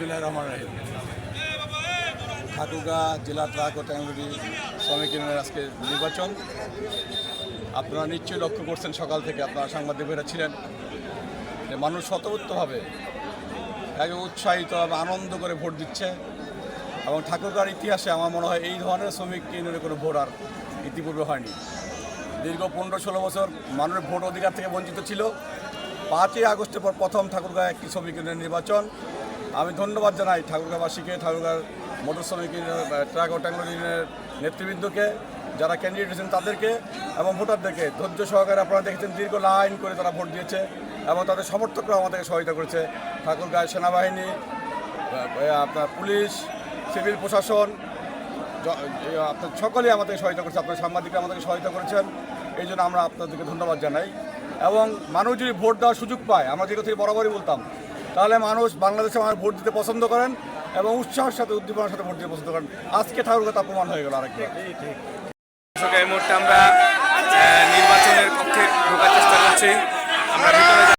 রহমান রাহিম। ঠাকুরগাঁ জেলা ট্রাক ও ট্যাঙ্গুরি শ্রমিক ইউনিয়নের আজকে নির্বাচন। আপনারা নিশ্চয়ই লক্ষ্য করছেন, সকাল থেকে আপনারা সাংবাদিক ভাইরা ছিলেন। যে মানুষ শতবুদ্ধভাবে এক উৎসাহিত এবং আনন্দ করে ভোট দিচ্ছে। এবং ঠাকুরগাঁর ইতিহাসে আমার মনে হয় এই ধরনের শ্রমিক ইউনিয়নের কোনো ভোট আর ইতিপূর্বে হয়নি। দীর্ঘ পনেরো ষোলো বছর মানুষের ভোট অধিকার থেকে বঞ্চিত ছিল। পাঁচই আগস্টের পর প্রথম ঠাকুরগাঁ একটি শ্রমিক ইউনিয়নের নির্বাচন। আমি ধন্যবাদ জানাই ঠাকুরগাঁবাসীকে ঠাকুরগাঁর মোটর শ্রমিক ট্রাক ও ট্যাঙ্গল ইউনিয়নের নেতৃবৃন্দকে, যারা ক্যান্ডিডেট আছেন তাদেরকে এবং ভোটারদেরকে। ধৈর্য সহকারে আপনারা দেখেছেন দীর্ঘ লাইন করে তারা ভোট দিয়েছে এবং তাদের সমর্থকরা আমাদেরকে সহায়তা করেছে। ঠাকুরগাঁয় সেনাবাহিনী আপনার পুলিশ, সিভিল প্রশাসন আপনার সকলেই আমাদেরকে সহায়তা করেছে, আপনার সাংবাদিকরা আমাদেরকে সহায়তা করেছেন। এই জন্য আমরা আপনাদেরকে ধন্যবাদ জানাই। এবং মানুষ যদি ভোট দেওয়ার সুযোগ পায়, আমরা যেগুলো থেকে বরাবরই বলতাম তাহলে মানুষ বাংলাদেশে মানুষ ভোট দিতে পছন্দ করেন এবং উৎসাহের সাথে, উদ্দীপনার সাথে ভোট দিতে পছন্দ করেন। আজকে ঠাকুর কথা প্রমাণ হয়ে গেল আরেকটা এই মুহূর্তে আমরা নির্বাচনের পক্ষে ঢোকার চেষ্টা করছি।